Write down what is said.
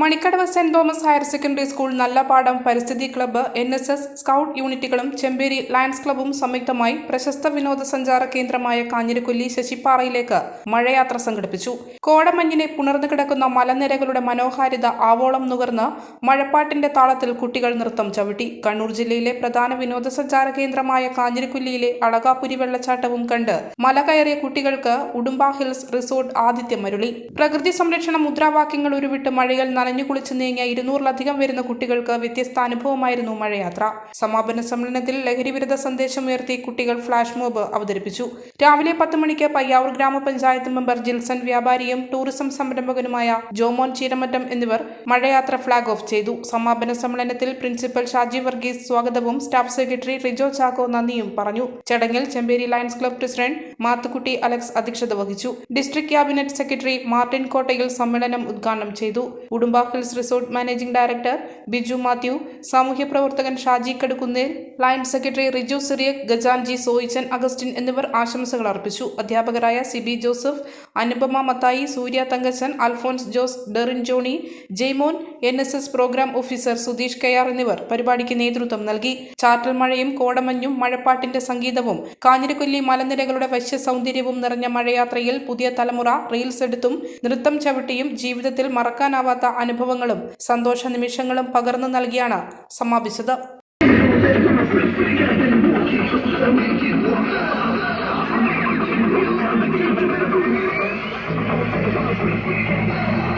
Manikkadavu saint Thomas higher secondary school Nallapadam പരിസ്ഥിതി club N S S scout യൂണിറ്റുകളും Chemperi lions ക്ലബ്ബും സംയുക്തമായി പ്രശസ്ത വിനോദസഞ്ചാര കേന്ദ്രമായ കാഞ്ഞിരക്കൊല്ലി ശശിപ്പാറയിലേക്ക് മഴയാത്ര സംഘടിപ്പിച്ചു. കോടമഞ്ഞിനെ പുണർന്നു കിടക്കുന്ന മലനിരകളുടെ മനോഹാരിത ആവോളം നുകർന്ന് മഴപ്പാട്ടിന്റെ താളത്തിൽ കുട്ടികൾ നൃത്തം ചവിട്ടി. കണ്ണൂർ ജില്ലയിലെ പ്രധാന വിനോദസഞ്ചാര കേന്ദ്രമായ കാഞ്ഞിരക്കൊല്ലിയിലെ അളകാപുരി വെള്ളച്ചാട്ടവും കണ്ട് മല കയറിയ കുട്ടികൾക്ക് ഉടുമ്പ ഹിൽസ് റിസോർട്ട് ആതിഥ്യമരുളി. പ്രകൃതി സംരക്ഷണ മുദ്രാവാക്യങ്ങൾ ഉരുവിട്ട് മഴയിൽ നനഞ്ഞു കുളിച്ച് നീങ്ങിയ ഇരുന്നൂറിലധികം വരുന്ന കുട്ടികൾക്ക് വ്യത്യസ്ത അനുഭവമായിരുന്നു മഴയാത്ര. സമാപന സമ്മേളനത്തിൽ ലഹരിവിരുദ്ധ സന്ദേശം ഉയർത്തി കുട്ടികൾ ഫ്ളാഷ് മോബ് അവതരിപ്പിച്ചു. രാവിലെ പത്ത് മണിക്ക് പയ്യാവൂർ ഗ്രാമപഞ്ചായത്ത് മെമ്പർ ജിൽസൺ വ്യാപാരിയും ടൂറിസം സംരംഭകനുമായ ജോമോൻ ചീരമറ്റം എന്നിവർ മഴയാത്ര ഫ്ളാഗ് ഓഫ് ചെയ്തു. സമാപന സമ്മേളനത്തിൽ പ്രിൻസിപ്പൽ ഷാജി വർഗീസ് സ്വാഗതവും സ്റ്റാഫ് സെക്രട്ടറി റിജോ ചാക്കോ നന്ദിയും പറഞ്ഞു. ചടങ്ങിൽ Chemperi lions club president Mathukutty Alex അധ്യക്ഷത വഹിച്ചു. ഡിസ്ട്രിക്ട് ക്യാബിനറ്റ് സെക്രട്ടറി മാർട്ടിൻ കോട്ടയിൽ സമ്മേളനം ഉദ്ഘാടനം ചെയ്തു. Udumba hills resort managing director Biju Mathew സാമൂഹ്യ പ്രവർത്തകൻ ഷാജി കടുക്കുന്നേൽ ലൈൻ സെക്രട്ടറി റിജു സിറിയക് ഗജാൻജി സോയിച്ചൻ അഗസ്റ്റിൻ എന്നിവർ ആശംസകൾ അർപ്പിച്ചു. അധ്യാപകരായ Siby Joseph Anupama Mathai Surya Thankachan Alphonse Jose Derin Johnny Jaimon N S S programme officer Sudheesh K R എന്നിവർ പരിപാടിക്ക് നേതൃത്വം നൽകി. ചാറ്റൽ മഴയും കോടമഞ്ഞും മഴപ്പാട്ടിന്റെ സംഗീതവും കാഞ്ഞിരക്കൊല്ലി മലനിരകളുടെ വശ്യ സൗന്ദര്യവും നിറഞ്ഞ മഴയാത്രയിൽ പുതിയ തലമുറ റീൽസ് എടുത്തും നൃത്തം ചവിട്ടിയും ജീവിതത്തിൽ മറക്കാനാവാത്ത അനുഭവങ്ങളും സന്തോഷ നിമിഷങ്ങളും പകർന്നു നൽകിയാണ് സമാപിച്ചത്. Let's go.